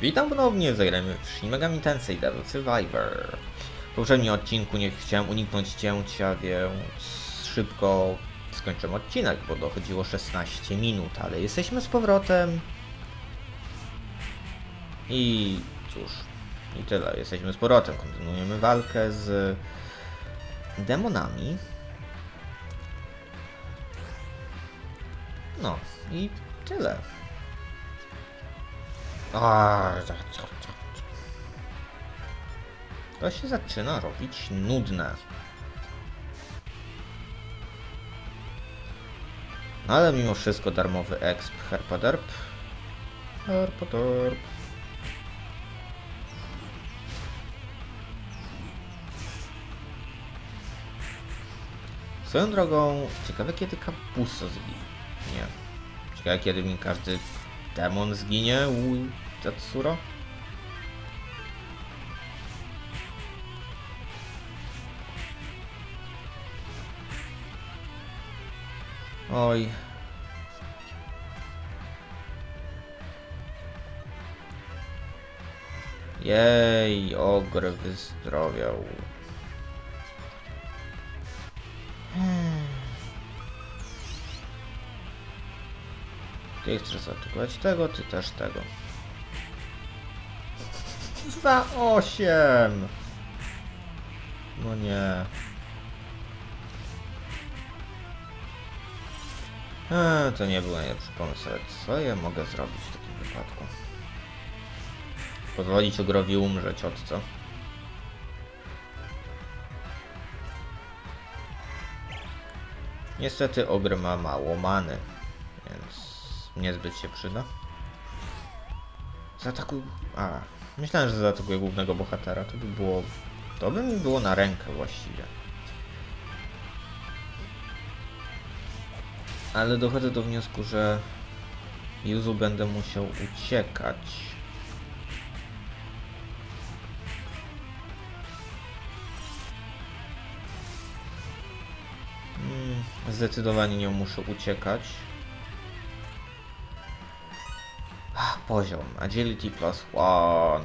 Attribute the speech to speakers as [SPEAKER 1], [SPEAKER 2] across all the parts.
[SPEAKER 1] Witam ponownie, zagramy w Shin Megami Tensei Devil Survivor. W poprzednim odcinku nie chciałem uniknąć cięcia, więc szybko skończymy odcinek, bo dochodziło 16 minut, ale jesteśmy z powrotem. I cóż, i tyle, jesteśmy z powrotem, kontynuujemy walkę z demonami. No i tyle. To się zaczyna robić nudne. No ale mimo wszystko darmowy exp herpaderp. Herpaderp. Swoją drogą, ciekawe kiedy Kapuso zginie. Ciekawe kiedy mi każdy demon zginie u Tatsuro? Oj. Jej, ogr wyzdrowiał. Ty chcesz zaatakować tego, ty też tego. Za osiem! No nie. Eee, to nie był najlepszy pomysł, ale co ja mogę zrobić w takim wypadku? Pozwolić ogrowi umrzeć, od co? Niestety ogr ma mało many, więc niezbyt się przyda. Zaatakuj... A, myślałem, że zaatakuje głównego bohatera, to by było... To by mi było na rękę właściwie. Ale dochodzę do wniosku, że Yuzu będę musiał uciekać. Hmm, zdecydowanie nie muszę uciekać. Poziom. Agility plus one.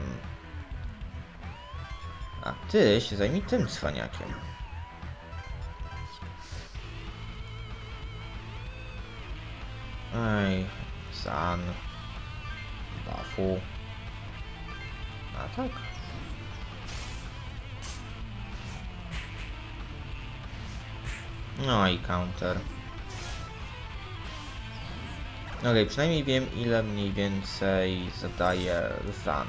[SPEAKER 1] A ty się zajmij tym cwaniakiem. Ej, San. Bafu. A tak. No i counter. Okej, przynajmniej wiem ile mniej więcej zadaje Zan.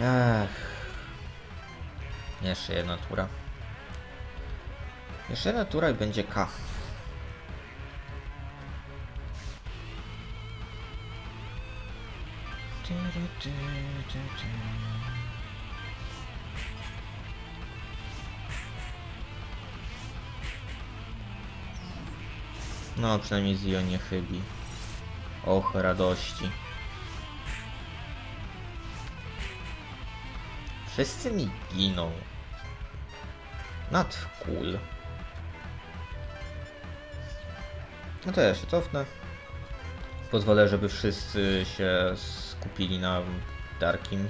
[SPEAKER 1] Ech. Jeszcze jedna tura. Jeszcze jedna tura i będzie K. No, przynajmniej Zio nie chybi. Och, radości. Wszyscy mi giną. Nad kul. No to ja się cofnę. Pozwolę, żeby wszyscy się skupili na Darkim.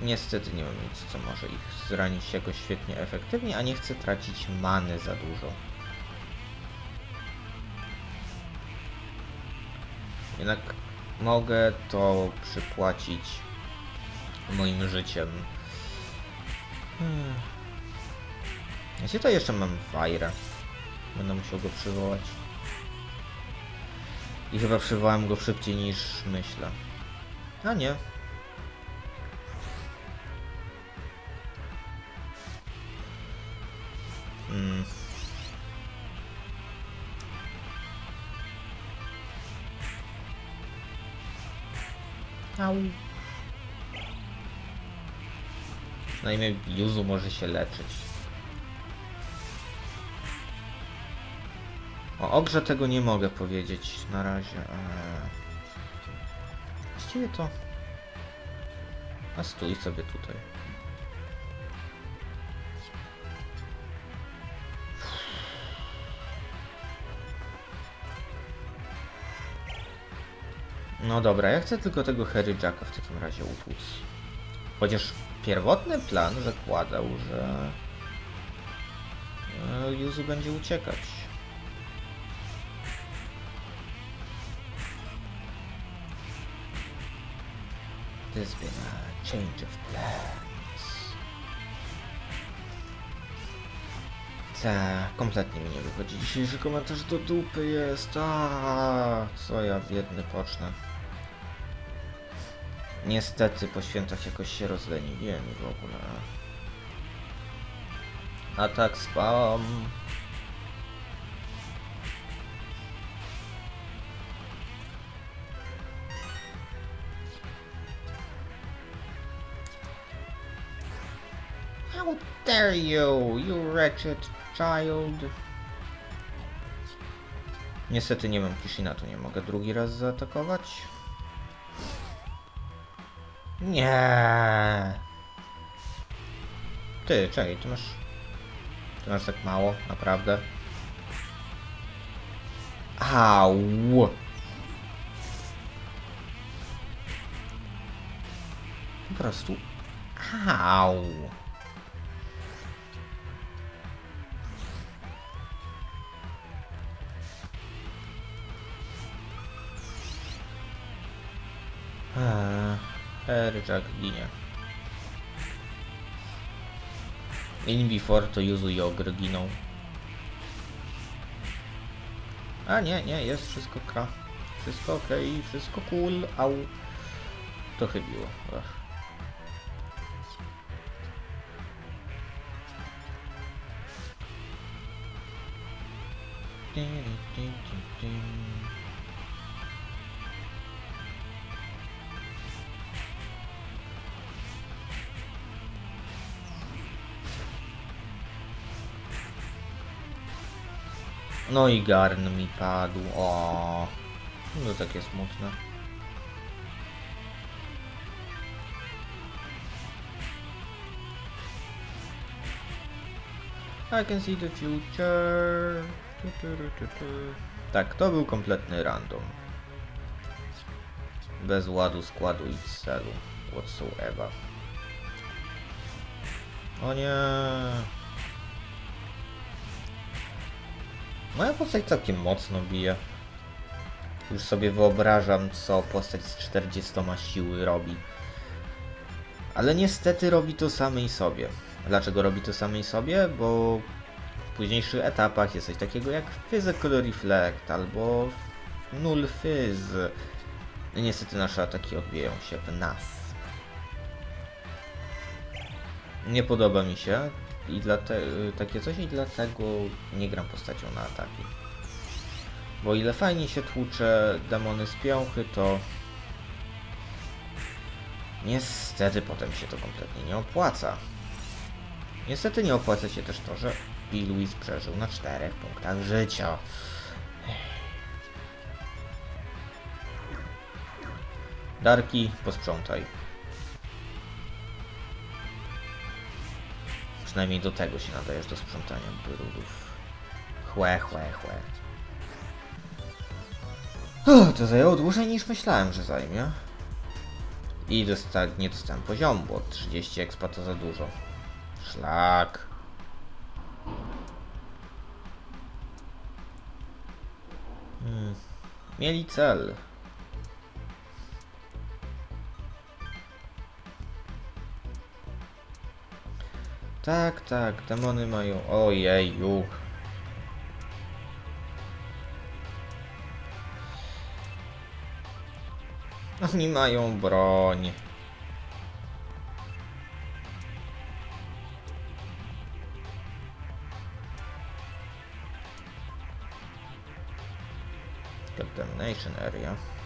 [SPEAKER 1] Niestety nie mam nic, co może ich zranić jakoś świetnie efektywnie, a nie chcę tracić many za dużo. Jednak mogę to przypłacić moim życiem. Hmm. Gdzie to jeszcze mam Fire? Będę musiał go przywołać. I chyba przywołałem go szybciej niż myślę. A nie. Hmm. Au. Przynajmniej Yuzu może się leczyć. O ogrze tego nie mogę powiedzieć na razie. Eee... Właściwie to... A stój sobie tutaj. No dobra, ja chcę tylko tego Harry Jacka w takim razie utłuc. Chociaż pierwotny plan zakładał, że e, Yuzu będzie uciekać. There's been a change of plans. Ta, kompletnie mi nie wychodzi. Dzisiejszy komentarz do dupy jest. A, co ja biedny pocznę. Niestety po świętach jakoś się rozleniwiłem w ogóle. Atak spam. How dare you, you wretched child. Niestety nie mam Kishina, to nie mogę drugi raz zaatakować. Nie. Ty, czekaj, ty masz... Ty masz tak mało, naprawdę. Au. Po prostu... Au. Ryczak ginie. In before to Yuzu i Ogr giną. A nie, nie, jest wszystko kra. Wszystko ok, wszystko cool, au. To chybiło. Ach. Dun, dun, dun, dun. No i garn mi padł. O, no takie smutne. I can see the future. Tu, tu, tu, tu, tu. Tak, to był kompletny random. Bez ładu, składu i celu. Whatsoever. O nie. Moja postać całkiem mocno bije. Już sobie wyobrażam, co postać z 40 siły robi. Ale niestety robi to samej sobie. Dlaczego robi to samej sobie? Bo w późniejszych etapach jest coś takiego jak Physical Reflect albo Null Fizz. I niestety nasze ataki odbijają się w nas. Nie podoba mi się i dlate, takie coś i dlatego nie gram postacią na ataki. Bo ile fajnie się tłucze demony z piąchy, to niestety potem się to kompletnie nie opłaca. Niestety nie opłaca się też to, że P. Louis przeżył na czterech punktach życia. Darki, posprzątaj. Przynajmniej do tego się nadajesz do sprzątania brudów. Chłe, chłe, chłe. To zajęło dłużej niż myślałem, że zajmie. I dosta nie dostałem poziomu, bo 30 expa to za dużo. Szlak. Hmm. Mieli cel. Tak, tak, demony mają. Ojeju. Oni mają broń. Contamination area.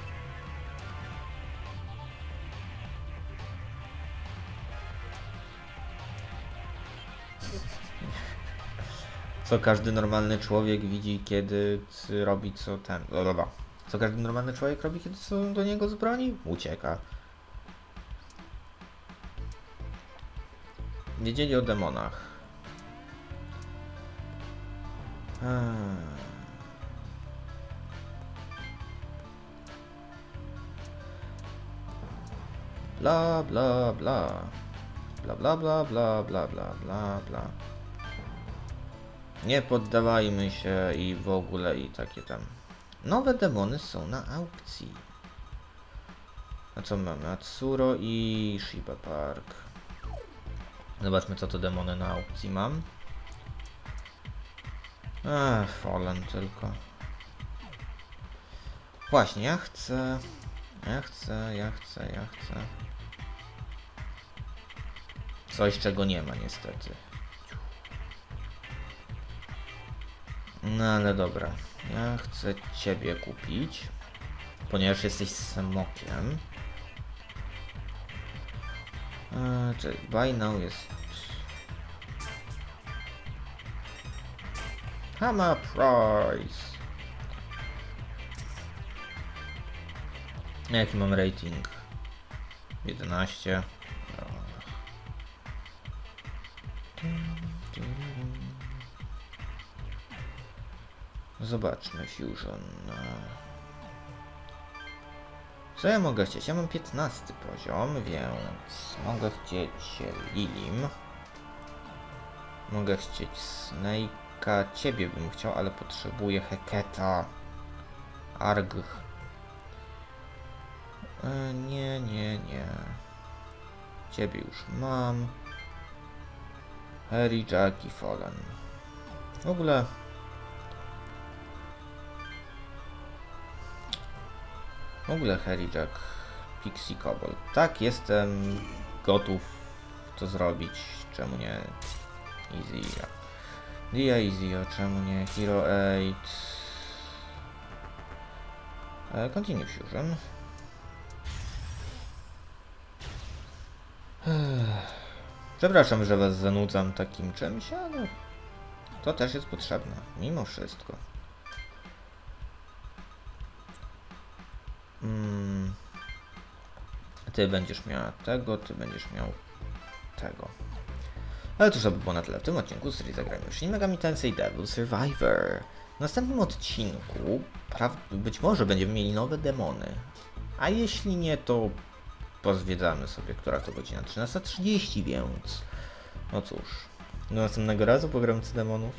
[SPEAKER 1] Co każdy normalny człowiek widzi, kiedy robi co ten. Dobra. Co każdy normalny człowiek robi, kiedy są do niego z broni? Ucieka. wiedzieli o demonach. Hmm. Bla bla bla. Bla bla bla bla bla bla bla bla. Nie poddawajmy się i w ogóle i takie tam. Nowe demony są na aukcji. A co mamy? Atsuro i Shiba Park. Zobaczmy co to demony na aukcji mam. Ech, Fallen tylko. Właśnie, ja chcę... Ja chcę, ja chcę, ja chcę. Coś, czego nie ma niestety. No ale dobra. Ja chcę ciebie kupić. Ponieważ jesteś smokiem. Eee, czy buy now jest... Hammer price. Jaki mam rating? 11. Zobaczmy Fusion. Co ja mogę chcieć? Ja mam 15 poziom, więc mogę chcieć Lilim. Mogę chcieć Snake'a. Ciebie bym chciał, ale potrzebuję Heketa. Arg. E, nie, nie, nie. Ciebie już mam. Harry, Jack i Fallen. W ogóle... W ogóle Harry, Jack, Pixie, Cobalt. Tak, jestem gotów to zrobić. Czemu nie? Easy. Dia Easy, czemu nie? Hero 8. E, Continue Fusion. Przepraszam, że was zanudzam takim czymś, ale to też jest potrzebne, mimo wszystko. Ty będziesz miała tego, ty będziesz miał tego. Ale to już by było na tyle w tym odcinku serii Zagrajmy Shin Megami Tensei Devil Survivor. W następnym odcinku być może będziemy mieli nowe demony. A jeśli nie, to pozwiedzamy sobie, która to godzina 13.30, więc no cóż, do następnego razu pogram z demonów.